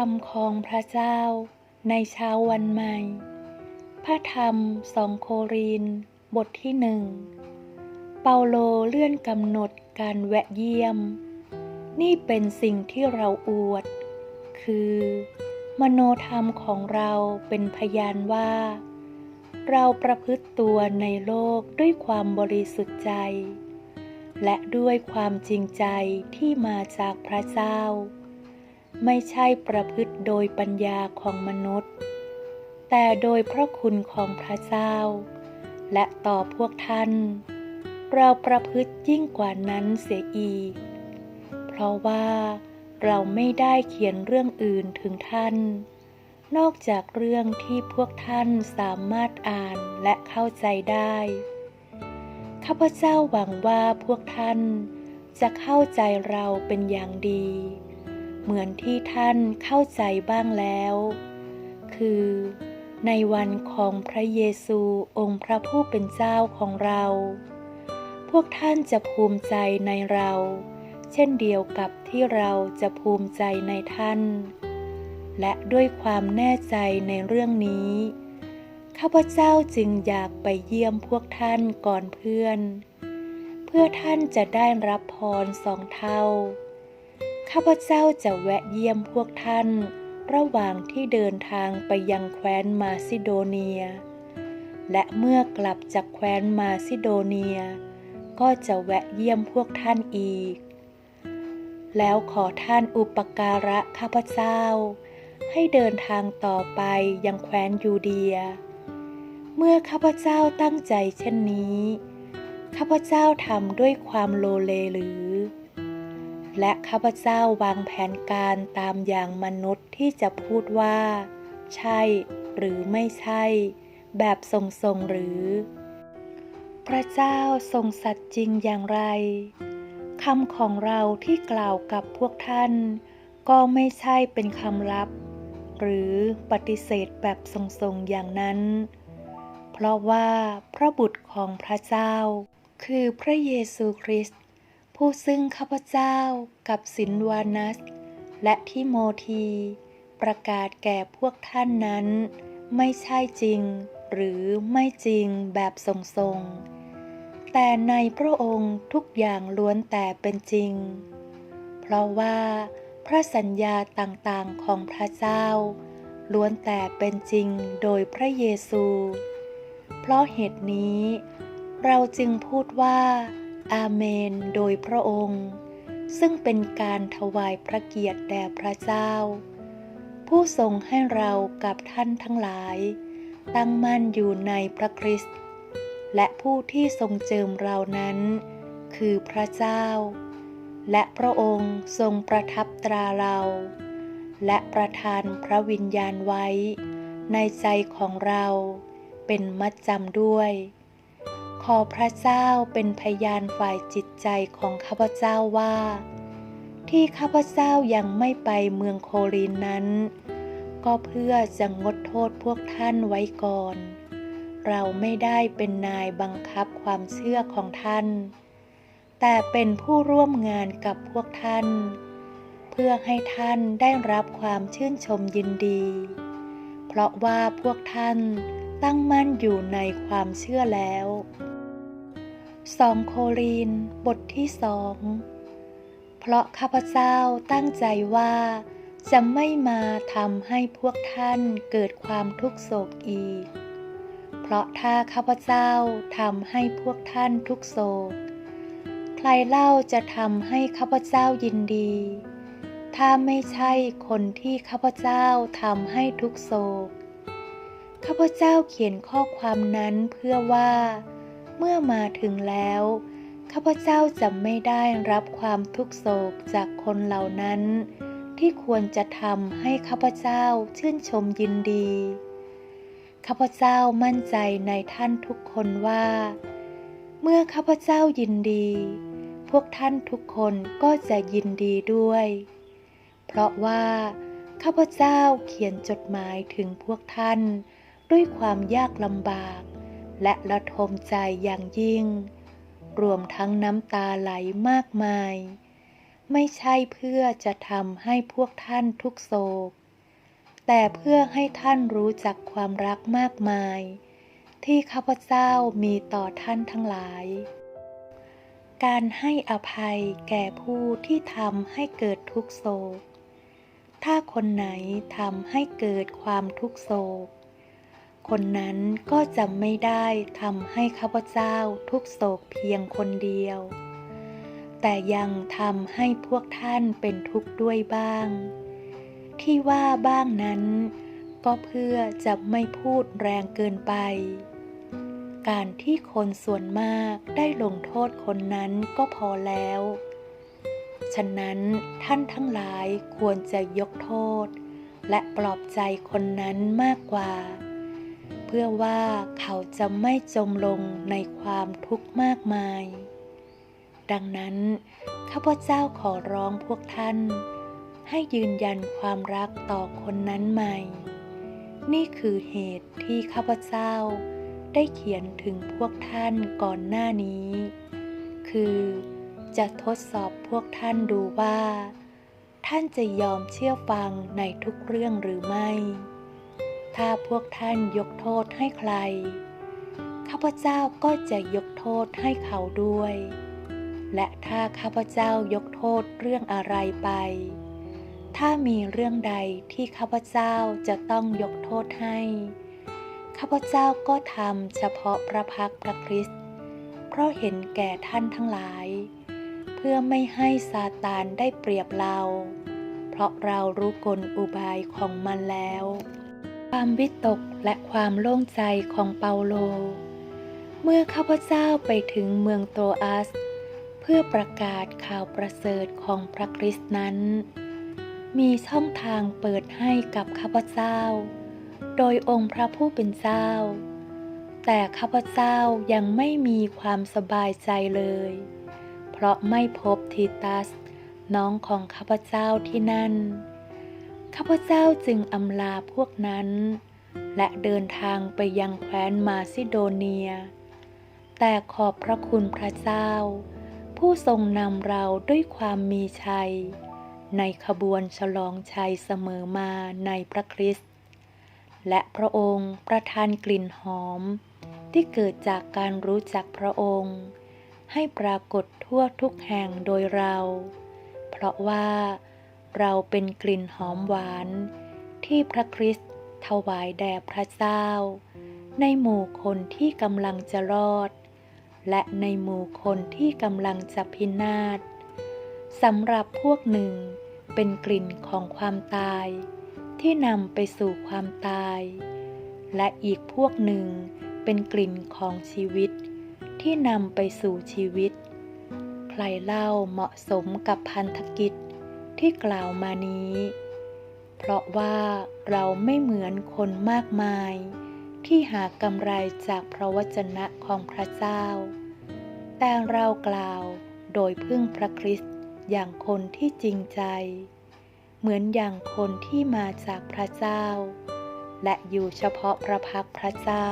รมของพระเจ้าในเช้าวันใหม่ พระธรรมสองโครินบทที่หนึ่ง เปาโลเลื่อนกำหนดการแวะเยี่ยม นี่เป็นสิ่งที่เราอวด คือ มโนธรรมของเราเป็นพยานว่า เราประพฤติตัวในโลกด้วยความบริสุทธิ์ใจ และด้วยความจริงใจที่มาจากพระเจ้า ไม่ใช่ประพฤติโดยปัญญาของมนุษย์ แต่โดยพระคุณของพระเจ้า และต่อพวกท่าน เราประพฤติยิ่งกว่านั้นเสียอีก เพราะว่าเราไม่ได้เขียนเรื่องอื่นถึงท่าน นอกจากเรื่องที่พวกท่านสามารถอ่านและเข้าใจได้ ข้าพเจ้าหวังว่าพวกท่านจะเข้าใจเราเป็นอย่างดี เหมือนที่ท่านเข้าใจบ้างแล้ว คือในวันของพระเยซูองค์พระผู้เป็นเจ้าของเรา พวกท่านจะภูมิใจในเรา เช่นเดียวกับที่เราจะภูมิใจในท่าน และด้วยความแน่ใจในเรื่องนี้ ข้าพเจ้าจึงอยากไปเยี่ยมพวกท่านก่อนเพื่อน เพื่อท่านจะได้รับพรสองเท่า ข้าพเจ้าจะแวะเยี่ยมพวกท่าน ระหว่างที่เดินทางไปยังแคว้นมาซิโดเนีย และเมื่อกลับจากแคว้นมาซิโดเนีย ก็จะแวะเยี่ยมพวกท่านอีก แล้วขอท่านอุปการะข้าพเจ้า ให้เดินทางต่อไปยังแคว้นยูเดีย เมื่อข้าพเจ้าตั้งใจเช่นนี้ ข้าพเจ้าทำด้วยความโลเลหรือ และข้าพเจ้าวางแผนการตามอย่างมนุษย์ที่จะพูดว่า ใช่หรือไม่ใช่ แบบทรงๆหรือ พระเจ้าทรงสัตย์จริงอย่างไรคำของเราที่กล่าวกับพวกท่าน ก็ไม่ใช่เป็นคำลับ หรือปฏิเสธแบบทรงๆอย่างนั้น เพราะว่าพระบุตรของพระเจ้า คือพระเยซูคริสต์ ผู้ซึ่งข้าพเจ้ากับสินวานัส และทิโมธี ประกาศแก่พวกท่านนั้น ไม่ใช่จริง หรือไม่จริงแบบทรงๆ แต่ในพระองค์ทุกอย่างล้วนแต่เป็นจริง เพราะว่าพระสัญญาต่างๆของพระเจ้า ล้วนแต่เป็นจริงโดยพระเยซู เพราะเหตุนี้ เราจึงพูดว่า อาเมนโดยพระองค์ ซึ่งเป็นการถวายพระเกียรติแด่พระเจ้า ผู้ทรงให้เรากับท่านทั้งหลาย ตั้งมั่นอยู่ในพระคริสต์และผู้ที่ทรงเจิมเรานั้น คือพระเจ้า และพระองค์ทรงประทับตราเรา และประทานพระวิญญาณไว้ ในใจของเราเป็นมัดจำด้วย ขอพระเจ้าเป็นพยานฝ่ายจิตใจของข้าพเจ้าว่า ที่ข้าพเจ้ายังไม่ไปเมืองโครินนั้น ก็เพื่อจะงดโทษพวกท่านไว้ก่อน เราไม่ได้เป็นนายบังคับความเชื่อของท่าน แต่เป็นผู้ร่วมงานกับพวกท่าน เพื่อให้ท่านได้รับความชื่นชมยินดี เพราะว่าพวกท่านตั้งมั่นอยู่ในความเชื่อแล้ว สองโครินบทที่สอง เพราะข้าพเจ้าตั้งใจว่าจะไม่มาทำให้พวกท่านเกิดความทุกโศกอีก เพราะถ้าข้าพเจ้าทำให้พวกท่านทุกโศก ใครเล่าจะทำให้ข้าพเจ้ายินดี ถ้าไม่ใช่คนที่ข้าพเจ้าทำให้ทุกโศก ข้าพเจ้าเขียนข้อความนั้นเพื่อว่า เมื่อมาถึงแล้ว ข้าพเจ้าจะไม่ได้รับความทุกโศกจากคนเหล่านั้น ที่ควรจะทำให้ข้าพเจ้าชื่นชมยินดี ข้าพเจ้ามั่นใจในท่านทุกคนว่า เมื่อข้าพเจ้ายินดี พวกท่านทุกคนก็จะยินดีด้วย เพราะว่าข้าพเจ้าเขียนจดหมายถึงพวกท่านด้วยความยากลำบาก และระทมใจอย่างยิ่ง รวมทั้งน้ำตาไหลมากมาย ไม่ใช่เพื่อจะทำให้พวกท่านทุกโศก แต่เพื่อให้ท่านรู้จักความรักมากมาย ที่ข้าพเจ้ามีต่อท่านทั้งหลาย การให้อภัยแก่ผู้ที่ทำให้เกิดทุกโศก ถ้าคนไหนทำให้เกิดความทุกโศก คนนั้นก็จะไม่ได้ทำให้ข้าพเจ้าทุกโศกเพียงคนเดียว แต่ยังทำให้พวกท่านเป็นทุกข์ด้วยบ้าง ที่ว่าบ้างนั้น ก็เพื่อจะไม่พูดแรงเกินไป การที่คนส่วนมากได้ลงโทษคนนั้นก็พอแล้ว ฉะนั้นท่านทั้งหลายควรจะยกโทษ และปลอบใจคนนั้นมากกว่า เพื่อว่าเขาจะไม่จมลงในความทุกข์มากมาย ดังนั้นข้าพเจ้าขอร้องพวกท่าน ให้ยืนยันความรักต่อคนนั้นใหม่ นี่คือเหตุที่ข้าพเจ้าได้เขียนถึงพวกท่านก่อนหน้านี้ คือจะทดสอบพวกท่านดูว่า ท่านจะยอมเชื่อฟังในทุกเรื่องหรือไม่ ถ้าพวกท่านยกโทษให้ใคร ข้าพเจ้าก็จะยกโทษให้เขาด้วย และถ้าข้าพเจ้ายกโทษเรื่องอะไรไป ถ้ามีเรื่องใดที่ข้าพเจ้าจะต้องยกโทษให้ ข้าพเจ้าก็ทำเฉพาะพระพักตร์พระคริสต์ เพราะเห็นแก่ท่านทั้งหลาย เพื่อไม่ให้ซาตานได้เปรียบเรา เพราะเรารู้กลอุบายของมันแล้ว ความวิตกและความโล่งใจของเปาโล เมื่อข้าพเจ้าไปถึงเมืองโตอัส เพื่อประกาศข่าวประเสริฐของพระคริสต์นั้น มีช่องทางเปิดให้กับข้าพเจ้า โดยองค์พระผู้เป็นเจ้า แต่ข้าพเจ้ายังไม่มีความสบายใจเลย เพราะไม่พบทีตัส น้องของข้าพเจ้าที่นั่น ข้าพเจ้าจึงอำลาพวกนั้น และเดินทางไปยังแคว้นมาซิโดเนีย แต่ขอบพระคุณพระเจ้า ผู้ทรงนำเราด้วยความมีชัย ในขบวนฉลองชัยเสมอมาในพระคริสต์และพระองค์ประทานกลิ่นหอม ที่เกิดจากการรู้จักพระองค์ ให้ปรากฏทั่วทุกแห่งโดยเรา เพราะว่า เราเป็นกลิ่นหอมหวาน ที่พระคริสต์ถวายแด่พระเจ้า ในหมู่คนที่กำลังจะรอด และในหมู่คนที่กำลังจะพินาศสำหรับพวกหนึ่งเป็นกลิ่นของความตาย ที่นำไปสู่ความตาย และอีกพวกหนึ่งเป็นกลิ่นของชีวิต ที่นำไปสู่ชีวิต ใครเล่าเหมาะสมกับพันธกิจ ที่กล่าวมานี้ เพราะว่าเราไม่เหมือนคนมากมาย ที่หากำไรจากพระวจนะของพระเจ้า แต่เรากล่าวโดยพึ่งพระคริสต์อย่างคนที่จริงใจ เหมือนอย่างคนที่มาจากพระเจ้า และอยู่เฉพาะพระพักพระเจ้า